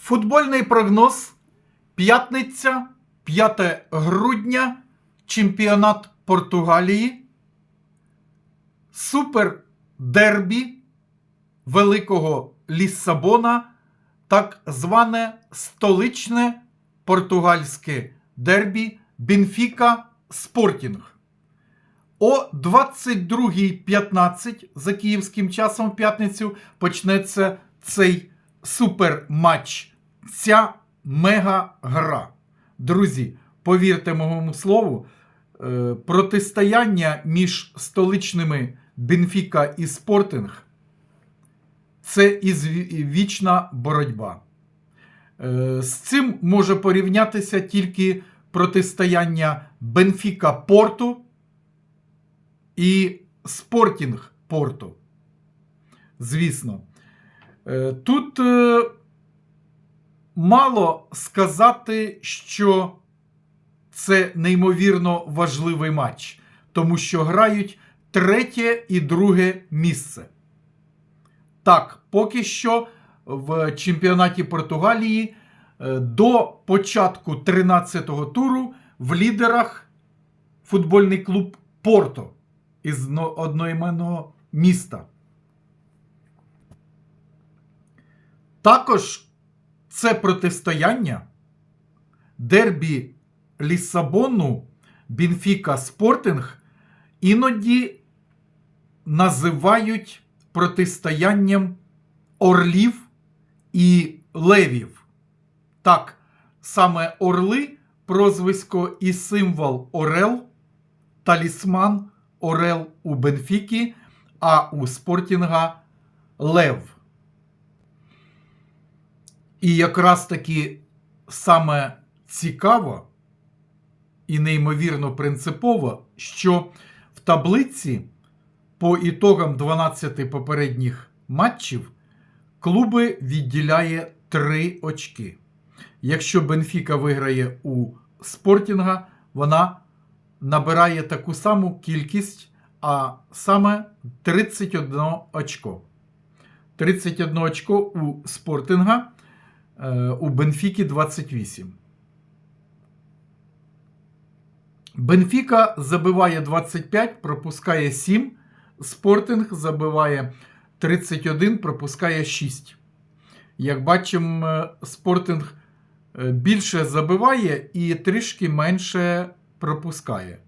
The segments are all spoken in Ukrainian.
Футбольний прогноз. П'ятниця, 5 грудня, чемпіонат Португалії. Супер дербі Великого Ліссабона, так зване столичне португальське дербі Бенфіка Спортінг. О 22.15 за київським часом в п'ятницю почнеться цей суперматч. Ця мега-гра. Друзі, повірте моєму слову, е, протистояння між столичними Бенфіка і Спортинг це вічна боротьба. Е, З цим може порівнятися тільки протистояння Бенфіка Порту і Спортінг Порту. Звісно. Е, Тут е, мало сказати, що це неймовірно важливий матч, тому що грають третє і друге місце. Так, поки що в чемпіонаті Португалії е, до початку 13-го туру в лідерах футбольний клуб Порто із одноіменного міста. Також це протистояння дербі Лісабону Бенфіка Спортинг іноді називають протистоянням орлів і левів. Так, саме орли, прозвисько і символ Орел, талісман Орел у Бенфікі, а у Спортінга Лев. І якраз таки саме цікаво і неймовірно принципово, що в таблиці по ітогам 12 попередніх матчів клуби відділяє 3 очки. Якщо Бенфіка виграє у Спортінга, вона набирає таку саму кількість, а саме 31 очко. 31 очко у Спортинга, у Бенфіки 28. Бенфіка забиває 25, пропускає 7. Спортинг забиває 31, пропускає 6. Як бачимо, е, Спортинг е, більше забиває і трішки менше пропускає.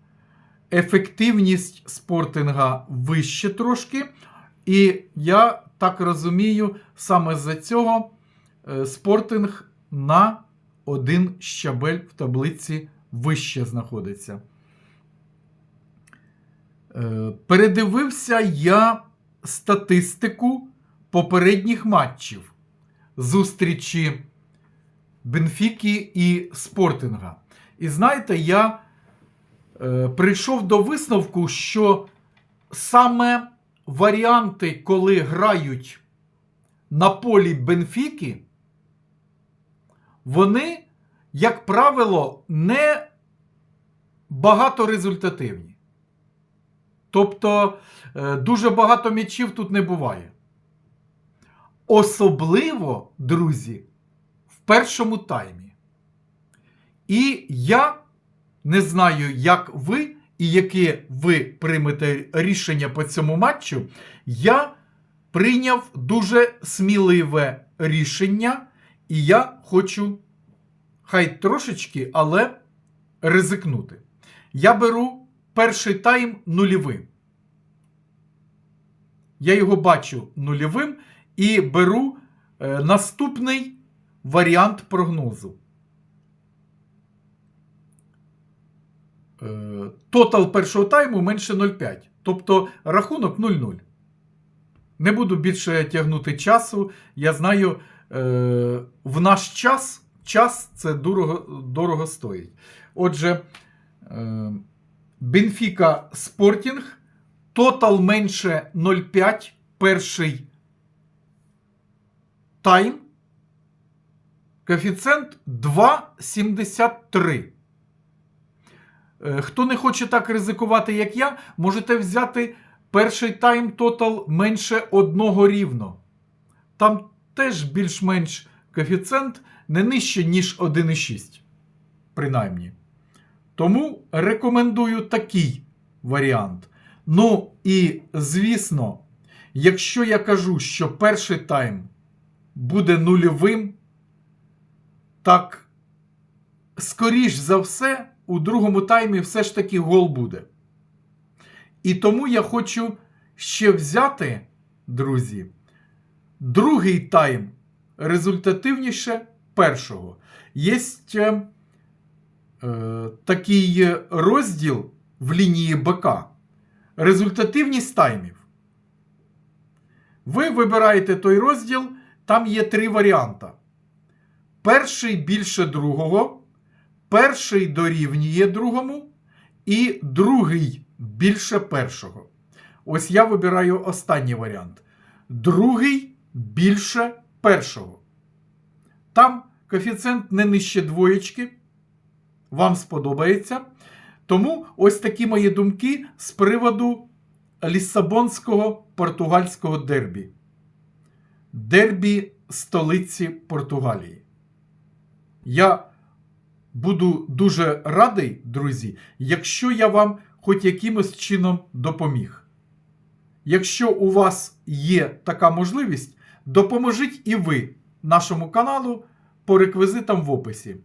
Ефективність спортинга вище трошки. І я так розумію, саме з-за цього спортинг на один щабель в таблиці вище знаходиться. Е, Передивився я статистику попередніх матчів зустрічі Бенфіки і Спортинга. І знаєте, я е, прийшов до висновку, що саме варіанти, коли грають на полі Бенфіки, вони, як правило, не багаторезультативні. Тобто е, дуже багато м'ячів тут не буває. Особливо, друзі, в першому таймі. І я не знаю, як ви і яке ви приймете рішення по цьому матчу. Я прийняв дуже сміливе рішення, і я хочу, хай трошечки, але ризикнути. Я беру перший тайм нульовим. Я його бачу нульовим і беру е, наступний варіант прогнозу. Е, Тотал першого тайму менше 0,5. Тобто рахунок 0-0. Не буду більше тягнути часу. Я знаю, в наш час час це дорого, дорого стоїть. Отже, е, Бенфіка Спортінг. Тотал менше 0,5 перший тайм. Коефіцієнт 2,73. Е, Хто не хоче так ризикувати, як я, можете взяти перший тайм тотал менше одного рівно. Там теж більш-менш коефіцієнт не нижче, ніж 1,6. Принаймні. Тому рекомендую такий варіант. Ну і звісно, якщо я кажу, що перший тайм буде нульовим, так скоріш за все, у другому таймі все ж таки гол буде. І тому я хочу ще взяти, друзі, другий тайм результативніше першого. Є е, е, такий розділ в лінії БК. Результативність таймів. Ви вибираєте той розділ, там є три варіанти. Перший більше другого, перший дорівнює другому, і другий більше першого. Ось я вибираю останній варіант. Другий більше першого. Там коефіцієнт не нижче двоєчки. Вам сподобається. Тому ось такі мої думки з приводу Ліссабонського португальського дербі. Дербі столиці Португалії. Я буду дуже радий, друзі, якщо я вам хоч якимось чином допоміг. Якщо у вас є така можливість, допоможіть і ви нашому каналу по реквізитам в описі.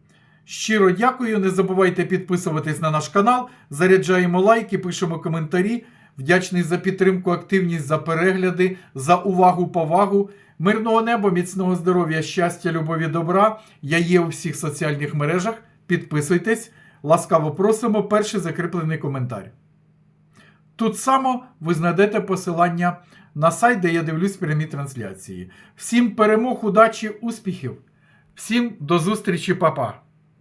Щиро дякую. Не забувайте підписуватись на наш канал. Заряджаємо лайки, пишемо коментарі. Вдячний за підтримку, активність, за перегляди, за увагу, повагу. Мирного неба, міцного здоров'я, щастя, любові, добра. Я є у всіх соціальних мережах. Підписуйтесь. Ласкаво просимо. Перший закріплений коментар. Тут само ви знайдете посилання на сайт, де я дивлюсь прямі трансляції. Всім перемог, удачі, успіхів! Всім до зустрічі, папа!